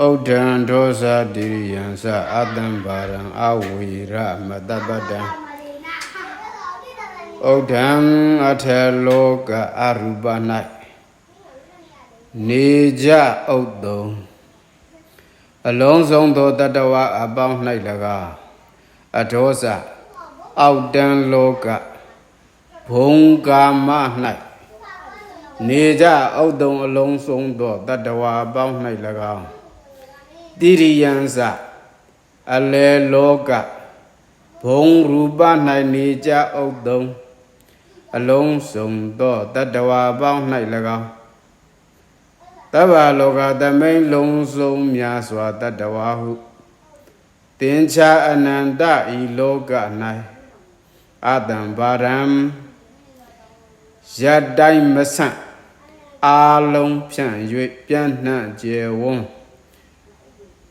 ဩဒံဒောဇာတိရိယံသအတံဘာရံအဝေရမတပတံဩဒံအထေလောကအရူပ၌နေကြဥဒ္တုံအလုံးစုံသောတတဝအပေါင်း၌၎င်းအဒောဇအောက်တံလောကဘုံကာမ၌နေကြဥဒ္တုံအလုံးစုံသောတတဝအပေါင်း၌၎င်း တိရိယံစအလေလောကဘုံရူပ၌နေကြဥဒ္တုံအလုံးစုံသောတတဝအပေါင်း၌၎င်းတဗ္ဗလောကသမိန်လုံးစုံများစွာတတဝါဟုတင်ချာအနန္တဤလောက၌အတံဘာရံယတ္တိုင်းမဆန့်အာလုံးဖြန့်၍ပြန့်နှံ့ကျေဝန်း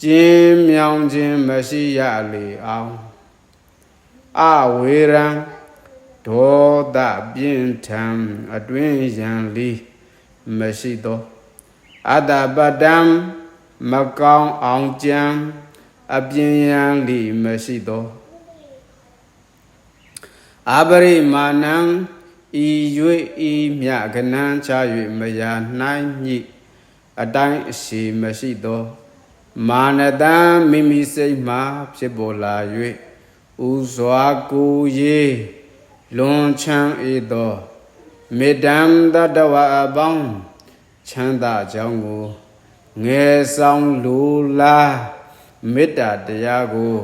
ကျင်းမြောင်ခြင်းမရှိရလေအောင်အဝေရံဒေါသပြင်းထန်အတွင်းရန်လီမရှိသောအတ္တပတ္တံမကောင်းအောင်ကြံအပြင်းရန်လီမရှိသောအပရိမာဏံဤ၍ဤမြကနန်းချ၍မယာနိုင်ညိအတိုင်းအရှိမရှိသော မာနတံမိမိစိတ်မှဖြစ်ပေါ်လာ၍ဥစွာကိုရေလွန်ချမ်းဤသောမေတ္တံတတဝအပေါင်းချမ်းသာကြောင်းကိုငယ်ဆောင်လူလားမေတ္တာတရားကို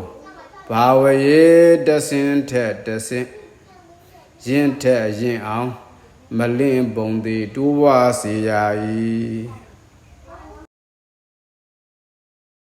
ဘာဝရေတဆင်းထက်တဆင်းရင်ထက်ရင်အောင် မလင့်ပုံသည်တိုးဝါစေရ၏